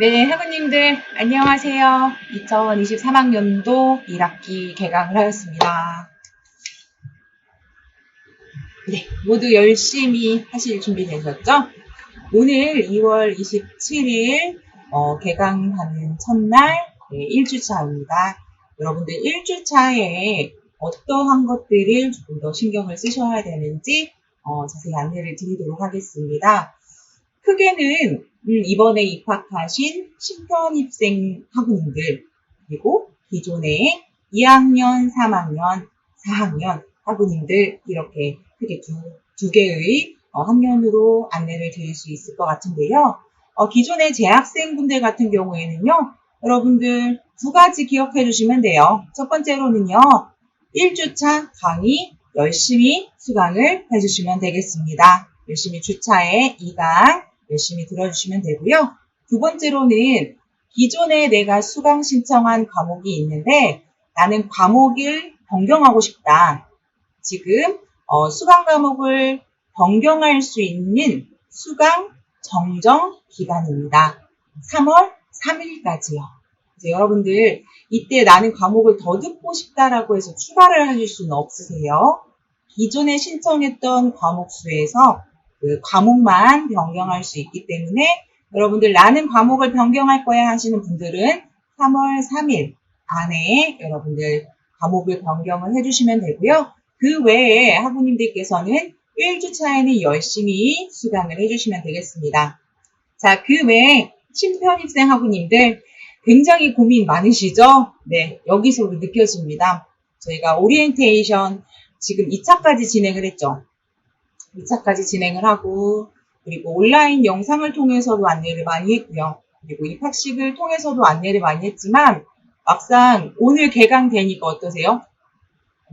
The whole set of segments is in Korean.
네, 학우님들 안녕하세요. 2023학년도 1학기 개강을 하였습니다. 네, 모두 열심히 하실 준비 되셨죠? 오늘 2월 27일 어, 개강하는 첫날 네, 1주차입니다. 여러분들 1주차에 어떠한 것들을 조금 더 신경을 쓰셔야 되는지 어, 자세히 안내를 드리도록 하겠습니다. 크게는 음, 이번에 입학하신 신편입생 학우님들 그리고 기존에 2학년, 3학년, 4학년 학우님들 이렇게 크게 두, 두 개의 어, 학년으로 안내를 드릴 수 있을 것 같은데요. 어, 기존의 재학생분들 같은 경우에는요. 여러분들 두 가지 기억해 주시면 돼요. 첫 번째로는요. 1주차 강의 열심히 수강을 해주시면 되겠습니다. 열심히 주차에 2강 열심히 들어주시면 되고요. 두 번째로는 기존에 내가 수강 신청한 과목이 있는데 나는 과목을 변경하고 싶다. 지금 어, 수강 과목을 변경할 수 있는 수강 정정 기간입니다. 3월 3일까지요. 이제 여러분들 이때 나는 과목을 더 듣고 싶다라고 해서 추가를 하실 수는 없으세요. 기존에 신청했던 과목 수에서 그 과목만 변경할 수 있기 때문에 여러분들 나는 과목을 변경할 거야 하시는 분들은 3월 3일 안에 여러분들 과목을 변경을 해주시면 되고요. 그 외에 학부님들께서는 1주차에는 열심히 수강을 해주시면 되겠습니다. 자, 그 외에 신편입생 학부님들 굉장히 고민 많으시죠? 네, 여기서 느껴집니다. 저희가 오리엔테이션 지금 2차까지 진행을 했죠. 2차까지 진행을 하고 그리고 온라인 영상을 통해서도 안내를 많이 했고요. 그리고 입학식을 통해서도 안내를 많이 했지만 막상 오늘 개강되니까 어떠세요?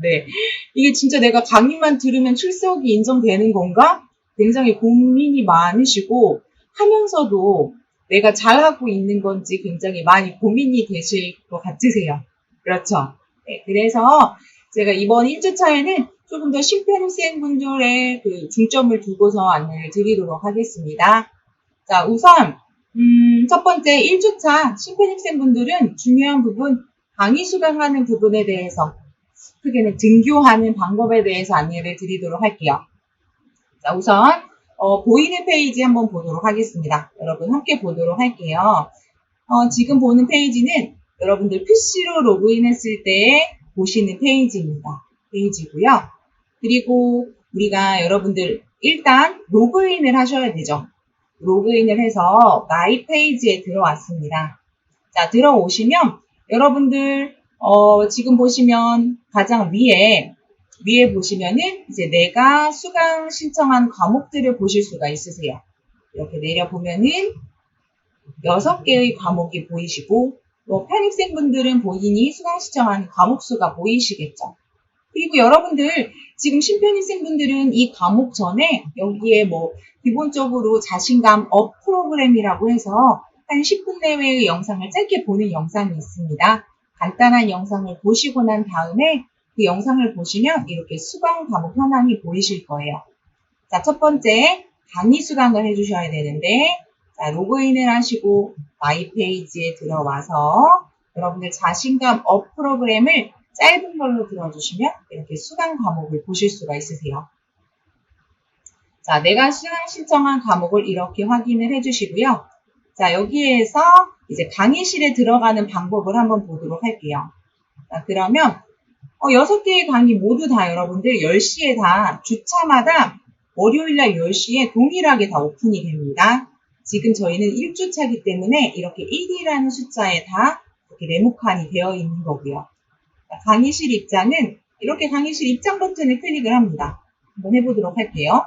네. 이게 진짜 내가 강의만 들으면 출석이 인정되는 건가? 굉장히 고민이 많으시고 하면서도 내가 잘하고 있는 건지 굉장히 많이 고민이 되실 것 같으세요. 그렇죠. 네. 그래서 제가 이번 1주차에는 조금 더 신편입생분들의 그 중점을 두고서 안내를 드리도록 하겠습니다. 자, 우선 음, 첫 번째 1주차 신편입생분들은 중요한 부분 강의 수강하는 부분에 대해서 크게는 등교하는 방법에 대해서 안내를 드리도록 할게요. 자, 우선 어, 보이는 페이지 한번 보도록 하겠습니다. 여러분 함께 보도록 할게요. 어, 지금 보는 페이지는 여러분들 PC로 로그인했을 때 보시는 페이지입니다. 페이지고요. 그리고 우리가 여러분들 일단 로그인을 하셔야 되죠. 로그인을 해서 마이 페이지에 들어왔습니다. 자, 들어오시면 여러분들 어, 지금 보시면 가장 위에 위에 보시면은 이제 내가 수강 신청한 과목들을 보실 수가 있으세요. 이렇게 내려 보면은 여섯 개의 과목이 보이시고 뭐 편입생분들은 본인이 수강 신청한 과목 수가 보이시겠죠. 그리고 여러분들 지금 신편입생분들은 이 과목 전에 여기에 뭐 기본적으로 자신감 업 프로그램이라고 해서 한 10분 내외의 영상을 짧게 보는 영상이 있습니다. 간단한 영상을 보시고 난 다음에 그 영상을 보시면 이렇게 수강 과목 현황이 보이실 거예요. 자, 첫 번째 강의 수강을 해주셔야 되는데 자, 로그인을 하시고 마이 페이지에 들어와서 여러분들 자신감 업 프로그램을 짧은 걸로 들어주시면 이렇게 수강 과목을 보실 수가 있으세요. 자, 내가 수강 신청한 과목을 이렇게 확인을 해주시고요. 자, 여기에서 이제 강의실에 들어가는 방법을 한번 보도록 할게요. 자, 그러면 어, 6개의 강의 모두 다 여러분들 10시에 다 주차마다 월요일날 10시에 동일하게 다 오픈이 됩니다. 지금 저희는 1주차기 때문에 이렇게 1이라는 숫자에 다 이렇게 네모칸이 되어 있는 거고요. 강의실 입장은 이렇게 강의실 입장 버튼을 클릭을 합니다. 한번 해보도록 할게요.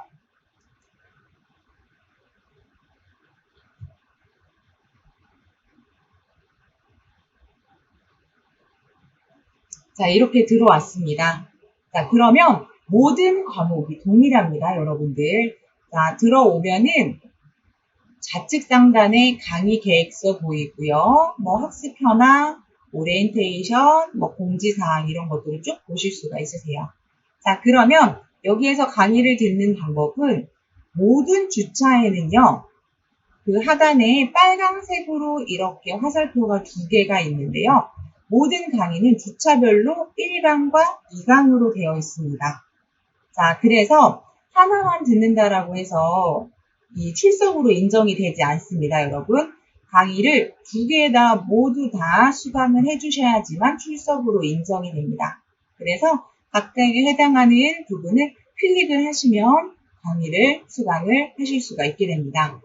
자, 이렇게 들어왔습니다. 자, 그러면 모든 과목이 동일합니다, 여러분들. 자, 들어오면은 좌측 상단에 강의 계획서 보이고요. 뭐 학습 현황, 오리엔테이션, 뭐 공지사항 이런 것들을 쭉 보실 수가 있으세요. 자, 그러면 여기에서 강의를 듣는 방법은 모든 주차에는요, 그 하단에 빨강색으로 이렇게 화살표가 두 개가 있는데요. 모든 강의는 주차별로 1강과 2강으로 되어 있습니다. 자, 그래서 하나만 듣는다라고 해서 이 출석으로 인정이 되지 않습니다, 여러분. 강의를 두 개 다 모두 다 수강을 해주셔야지만 출석으로 인정이 됩니다. 그래서 각각에 해당하는 부분을 클릭을 하시면 강의를 수강을 하실 수가 있게 됩니다.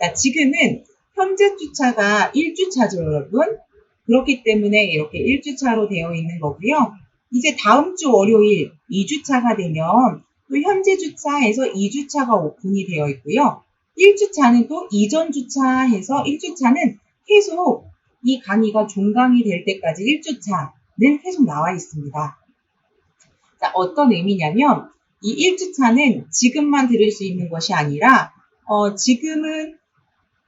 자, 지금은 현재 주차가 1주차죠, 여러분. 그렇기 때문에 이렇게 1주차로 되어 있는 거고요. 이제 다음 주 월요일 2주차가 되면 또 현재 주차에서 2주차가 오픈이 되어 있고요. 1주차는 또 이전 주차해서 1주차는 계속 이 강의가 종강이 될 때까지 1주차는 계속 나와 있습니다. 자, 어떤 의미냐면 이 1주차는 지금만 들을 수 있는 것이 아니라 어, 지금은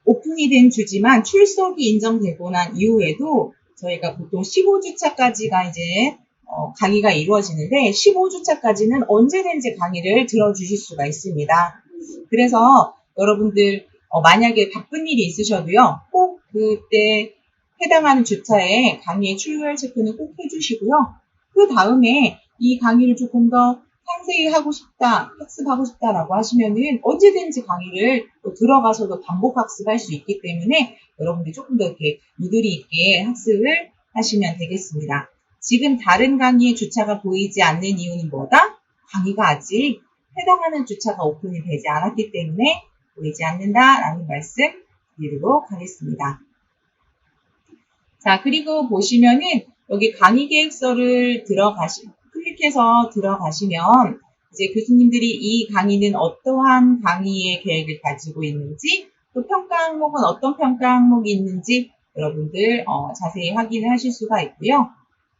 오픈이 된 주지만 출석이 인정되고 난 이후에도 저희가 보통 15주차까지가 이제 어, 강의가 이루어지는데 15주차까지는 언제든지 강의를 들어주실 수가 있습니다. 그래서 여러분들 어, 만약에 바쁜 일이 있으셔도요 꼭 그때 해당하는 주차에 강의의 출결 체크는 꼭 해주시고요. 그 다음에 이 강의를 조금 더 상세히 하고 싶다, 학습하고 싶다라고 하시면은 언제든지 강의를 또 들어가서도 반복 학습할 수 있기 때문에 여러분들이 조금 더 이렇게 유들이 있게 학습을 하시면 되겠습니다. 지금 다른 강의의 주차가 보이지 않는 이유는 뭐다? 강의가 아직 해당하는 주차가 오픈이 되지 않았기 때문에 보이지 않는다라는 말씀 드리도록 하겠습니다. 자, 그리고 보시면은 여기 강의 계획서를 들어가시, 클릭해서 들어가시면 이제 교수님들이 이 강의는 어떠한 강의의 계획을 가지고 있는지 또 평가 항목은 어떤 평가 항목이 있는지 여러분들 어, 자세히 확인을 하실 수가 있고요.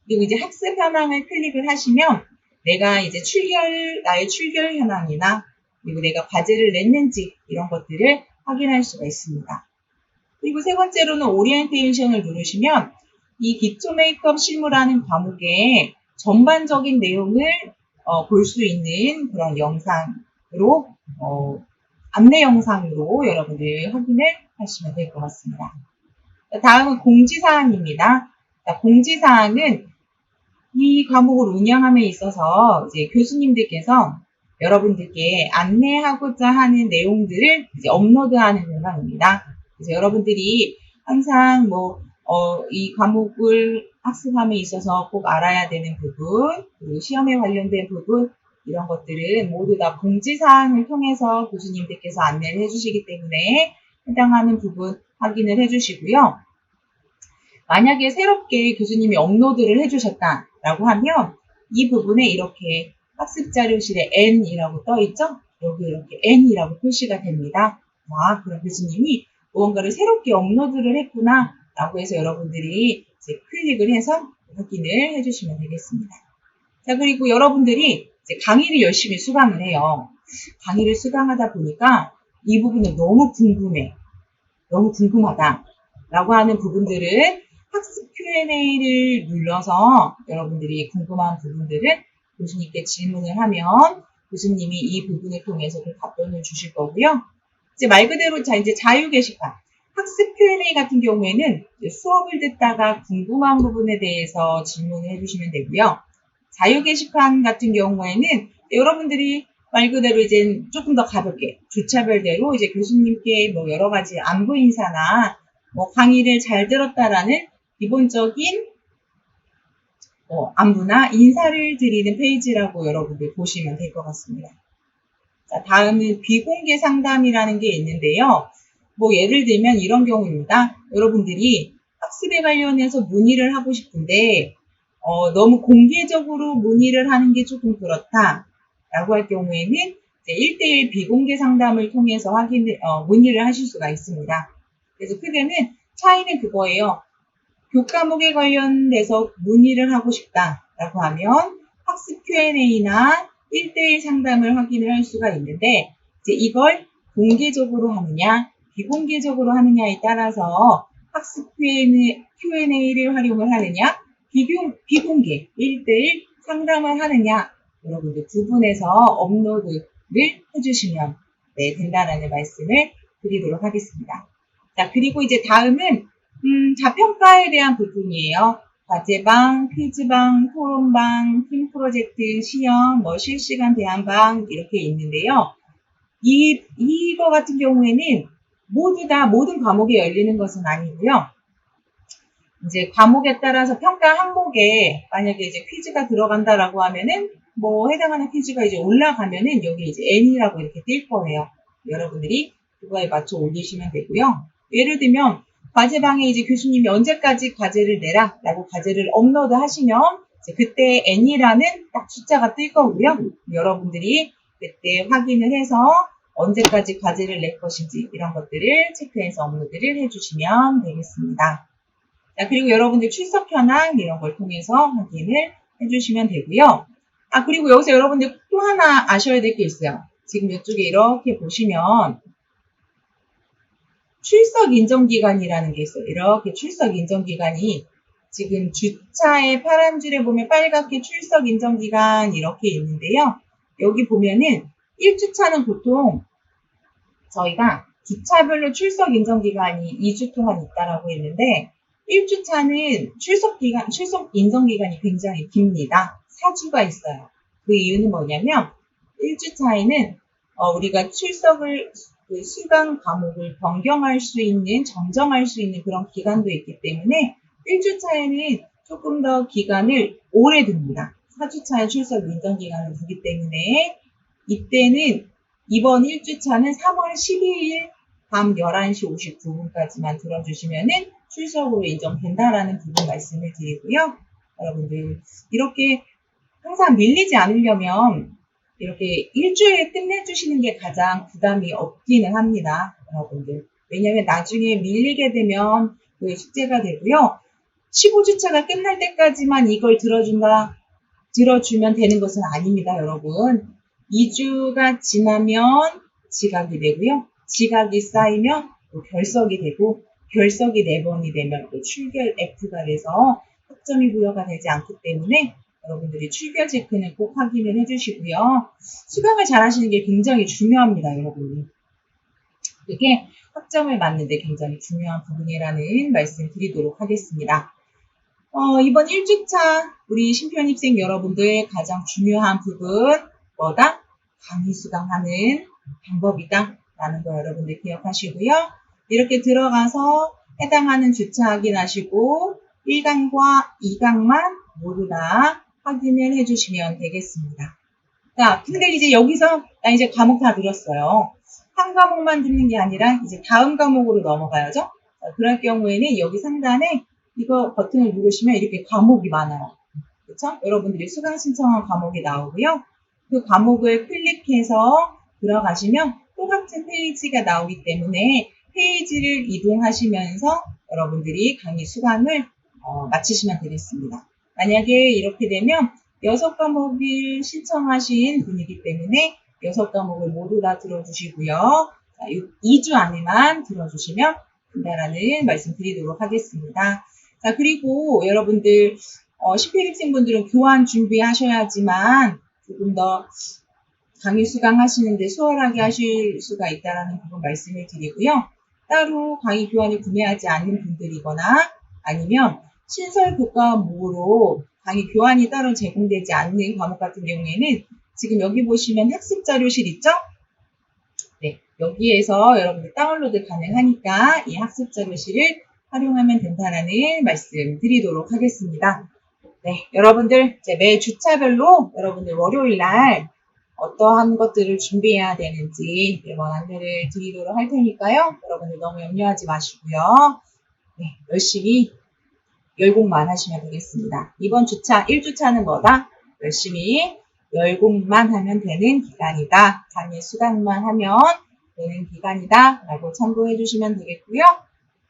그리고 이제 학습 현황을 클릭을 하시면 내가 이제 출결, 나의 출결 현황이나 그리고 내가 과제를 냈는지 이런 것들을 확인할 수가 있습니다. 그리고 세 번째로는 오리엔테이션을 누르시면 이 기초 메이크업 실무라는 과목의 전반적인 내용을 어, 볼 수 있는 그런 영상으로 어, 안내 영상으로 여러분들 확인을 하시면 될 것 같습니다. 다음은 공지사항입니다. 자, 공지사항은 이 과목을 운영함에 있어서 이제 교수님들께서 여러분들께 안내하고자 하는 내용들을 이제 업로드하는 공간입니다. 그래서 여러분들이 항상 뭐, 어, 이 과목을 학습함에 있어서 꼭 알아야 되는 부분, 그리고 시험에 관련된 부분, 이런 것들은 모두 다 공지사항을 통해서 교수님들께서 안내를 해주시기 때문에 해당하는 부분 확인을 해주시고요. 만약에 새롭게 교수님이 업로드를 해주셨다라고 하면 이 부분에 이렇게 학습 자료실에 N이라고 떠 있죠? 여기 이렇게 N이라고 표시가 됩니다. 와, 그럼 교수님이 무언가를 새롭게 업로드를 했구나 라고 해서 여러분들이 이제 클릭을 해서 확인을 해주시면 되겠습니다. 자, 그리고 여러분들이 이제 강의를 열심히 수강을 해요. 강의를 수강하다 보니까 이 부분은 너무 궁금해. 너무 궁금하다. 라고 하는 부분들은 학습 Q&A를 눌러서 여러분들이 궁금한 부분들은 교수님께 질문을 하면 교수님이 이 부분을 통해서 그 답변을 주실 거고요. 이제 말 그대로 자 이제 자유 게시판 학습 Q&A 같은 경우에는 수업을 듣다가 궁금한 부분에 대해서 질문을 해주시면 되고요. 자유 게시판 같은 경우에는 여러분들이 말 그대로 이제 조금 더 가볍게 주차별대로 이제 교수님께 뭐 여러 가지 안부 인사나 뭐 강의를 잘 들었다라는 기본적인 어, 안부나 인사를 드리는 페이지라고 여러분들 보시면 될 것 같습니다. 자, 다음은 비공개 상담이라는 게 있는데요. 뭐 예를 들면 이런 경우입니다. 여러분들이 학습에 관련해서 문의를 하고 싶은데 어, 너무 공개적으로 문의를 하는 게 조금 그렇다. 라고 할 경우에는 이제 1대1 비공개 상담을 통해서 확인, 어, 문의를 하실 수가 있습니다. 그래서 크게는 차이는 그거예요. 교과목에 관련돼서 문의를 하고 싶다라고 하면 학습 Q&A나 1대1 상담을 확인을 할 수가 있는데 이제 이걸 공개적으로 하느냐 비공개적으로 하느냐에 따라서 학습 Q&A를 활용을 하느냐 비공, 비공개 1대1 상담을 하느냐 여러분들 두 분에서 업로드를 해주시면 네, 된다라는 말씀을 드리도록 하겠습니다. 자, 그리고 이제 다음은, 음, 자평가에 대한 부분이에요. 과제방, 퀴즈방, 토론방, 팀 프로젝트, 시험, 뭐 실시간 대안방 이렇게 있는데요. 이 이거 같은 경우에는 모두 다 모든 과목에 열리는 것은 아니고요. 이제 과목에 따라서 평가 항목에 만약에 이제 퀴즈가 들어간다라고 하면은 뭐 해당하는 퀴즈가 이제 올라가면은 여기 이제 N이라고 이렇게 뜰 거예요. 여러분들이 그거에 맞춰 올리시면 되고요. 예를 들면 과제방에 이제 교수님이 언제까지 과제를 내라라고 과제를 업로드 하시면 그때 N이라는 딱 숫자가 뜰 거고요. 여러분들이 그때 확인을 해서 언제까지 과제를 낼 것인지 이런 것들을 체크해서 업로드를 해주시면 되겠습니다. 자, 그리고 여러분들 출석 현황 이런 걸 통해서 확인을 해주시면 되고요. 아, 그리고 여기서 여러분들 또 하나 아셔야 될 게 있어요. 지금 이쪽에 이렇게 보시면 출석 인정 기간이라는 게 있어요. 이렇게 출석 인정 기간이 지금 주차의 파란 줄에 보면 빨갛게 출석 인정 기간 이렇게 있는데요. 여기 보면은 1주차는 보통 저희가 주차별로 출석 인정 기간이 2주 동안 있다라고 했는데 1주차는 출석 기간, 출석 인정 기간이 굉장히 깁니다. 4주가 있어요. 그 이유는 뭐냐면 1주차에는 어, 우리가 출석을 그 수강 과목을 변경할 수 있는, 정정할 수 있는 그런 기간도 있기 때문에 1주차에는 조금 더 기간을 오래 둡니다. 4주차에 출석 인정 기간을 두기 때문에 이때는 이번 1주차는 3월 12일 밤 11시 59분까지만 들어주시면은 출석으로 인정된다라는 부분 말씀을 드리고요. 여러분들 이렇게 항상 밀리지 않으려면 이렇게 일주일에 끝내주시는 게 가장 부담이 없기는 합니다. 여러분들. 왜냐면 나중에 밀리게 되면 그 숙제가 되고요. 15주차가 끝날 때까지만 이걸 들어준다, 들어주면 되는 것은 아닙니다, 여러분. 2주가 지나면 지각이 되고요. 지각이 쌓이면 또 결석이 되고, 결석이 4번이 되면 또 출결 F가 돼서 학점이 부여가 되지 않기 때문에 여러분들이 출결 체크는 꼭 확인을 해주시고요. 수강을 잘 하시는 게 굉장히 중요합니다, 여러분. 그게 학점을 맞는데 굉장히 중요한 부분이라는 말씀 드리도록 하겠습니다. 어, 이번 1주차 우리 심편입생 여러분들 가장 중요한 부분 뭐다? 강의 수강하는 방법이다. 라는 거 여러분들 기억하시고요. 이렇게 들어가서 해당하는 주차 확인하시고 1강과 2강만 모두 다 확인을 해주시면 되겠습니다. 자, 근데 이제 여기서 나 이제 과목 다 들었어요. 한 과목만 듣는 게 아니라 이제 다음 과목으로 넘어가야죠. 자, 그럴 경우에는 여기 상단에 이거 버튼을 누르시면 이렇게 과목이 많아요. 그렇죠? 여러분들이 수강 신청한 과목이 나오고요. 그 과목을 클릭해서 들어가시면 똑같은 페이지가 나오기 때문에 페이지를 이동하시면서 여러분들이 강의 수강을 어, 마치시면 되겠습니다. 만약에 이렇게 되면 여섯 과목을 신청하신 분이기 때문에 여섯 과목을 모두 다 들어주시고요. 자, 2주 안에만 들어주시면 된다라는 말씀 드리도록 하겠습니다. 자, 그리고 여러분들, 어, 10회 입생분들은 교환 준비하셔야지만 조금 더 강의 수강하시는데 수월하게 하실 수가 있다라는 부분 말씀을 드리고요. 따로 강의 교환을 구매하지 않는 분들이거나 아니면 신설 교과목으로 강의 교환이 따로 제공되지 않는 과목 같은 경우에는 지금 여기 보시면 학습 자료실 있죠? 네, 여기에서 여러분들 다운로드 가능하니까 이 학습 자료실을 활용하면 된다라는 말씀 드리도록 하겠습니다. 네, 여러분들 이제 매 주차별로 여러분들 월요일 날 어떠한 것들을 준비해야 되는지 매번 안내를 드리도록 할 테니까요. 여러분들 너무 염려하지 마시고요. 네, 열심히 열공만 하시면 되겠습니다. 이번 주차 1주차는 뭐다? 열심히 열공만 하면 되는 기간이다. 강의 수강만 하면 되는 기간이다. 라고 참고해 주시면 되겠고요.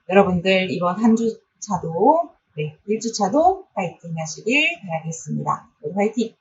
여러분들 이번 한 주차도 네, 1주차도 파이팅 하시길 바라겠습니다. 파이팅!